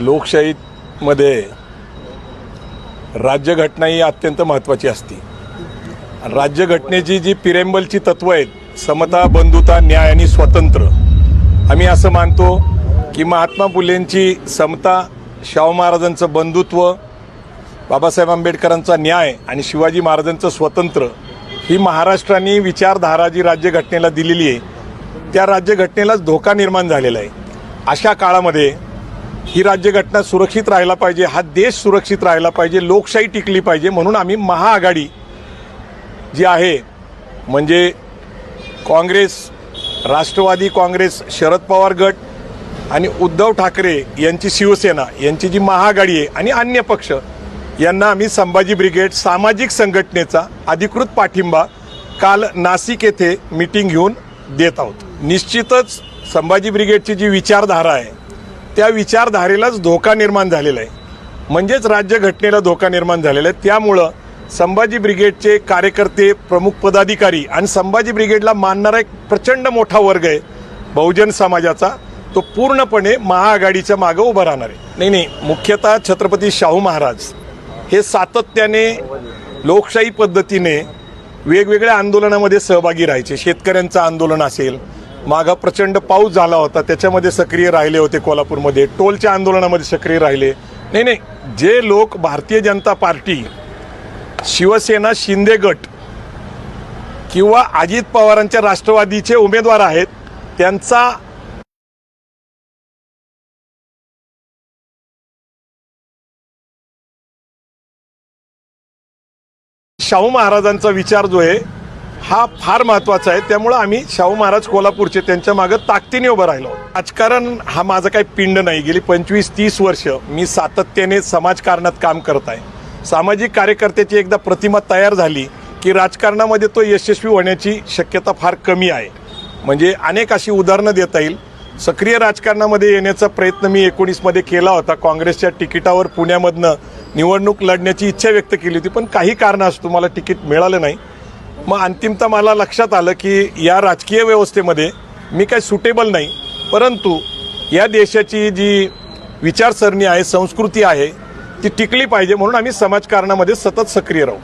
लोकशाहीमध्ये राज्यघटना ही अत्यंत महत्त्वाची असते. राज्यघटनेची जी पिरेंबलची तत्व आहेत समता बंधुता न्याय आणि स्वातंत्र्य आम्ही असं मानतो की महात्मा फुलेंची समता शाहू महाराजांचं बंधुत्व बाबासाहेब आंबेडकरांचा न्याय आणि शिवाजी महाराजांचं स्वतंत्र ही महाराष्ट्राने विचारधारा जी राज्यघटनेला दिलेली आहे त्या राज्यघटनेलाच धोका निर्माण झालेला आहे. अशा काळामध्ये ही राज्यघटना सुरक्षित राहायला पाहिजे हा देश सुरक्षित राहायला पाहिजे लोकशाही टिकली पाहिजे म्हणून आम्ही महाआघाडी जी आहे म्हणजे काँग्रेस राष्ट्रवादी काँग्रेस शरद पवार गट आणि उद्धव ठाकरे यांची शिवसेना यांची जी महाआघाडी आहे आणि अन्य पक्ष यांना आम्ही संभाजी ब्रिगेड सामाजिक संघटनेचा अधिकृत पाठिंबा काल नाशिक येथे मीटिंग घेऊन देत आहोत. निश्चितच संभाजी ब्रिगेडची जी विचारधारा आहे त्या विचारधारेलाच धोका निर्माण झालेला आहे. म्हणजेच राज्यघटनेला धोका निर्माण झालेला आहे. त्यामुळं संभाजी ब्रिगेडचे कार्यकर्ते प्रमुख पदाधिकारी आणि संभाजी ब्रिगेडला मानणारा एक प्रचंड मोठा वर्ग आहे बहुजन समाजाचा. तो पूर्णपणे महाआघाडीच्या मागं उभा राहणार आहे. नाही नाही मुख्यतः छत्रपती शाहू महाराज हे सातत्याने लोकशाही पद्धतीने वेगवेगळ्या आंदोलनामध्ये सहभागी राहायचे. शेतकऱ्यांचं आंदोलन असेल मागं प्रचंड पाऊस झाला होता. त्याच्यामध्ये सक्रिय राहिले होते कोल्हापूरमध्ये. टोलच्या आंदोलनामध्ये सक्रिय राहिले. नाही नाही. जे लोक भारतीय जनता पार्टी शिवसेना शिंदे गट किंवा अजित पवारांच्या राष्ट्रवादीचे उमेदवार आहेत त्यांचा शाहू महाराजांचा विचार जो आहे हा फार महत्त्वाचा आहे. त्यामुळं आम्ही शाहू महाराज कोल्हापूरचे त्यांच्या मागं ताकदीने उभं राहिलो. राजकारण हा माझा काही पिंड नाही. गेली पंचवीस तीस वर्ष मी सातत्याने समाजकारणात काम करत आहे. सामाजिक कार्यकर्त्याची एकदा प्रतिमा तयार झाली की राजकारणामध्ये तो यशस्वी होण्याची शक्यता फार कमी आहे. म्हणजे अनेक अशी उदाहरणं देता येईल. सक्रिय राजकारणामध्ये येण्याचा प्रयत्न मी एकोणीसमध्ये केला होता. काँग्रेसच्या तिकिटावर पुण्यामधनं निवडणूक लढण्याची इच्छा व्यक्त केली होती. पण काही कारणास्तव मला तिकीट मिळालं नाही. मग अंतिमता मला लक्षात आलं की या राजकीय व्यवस्थेमध्ये मी काही सुटेबल नाही. परंतु या देशाची जी विचारसरणी आहे संस्कृती आहे ती टिकली पाहिजे म्हणून आम्ही समाजकारणामध्ये सतत सक्रिय राहू.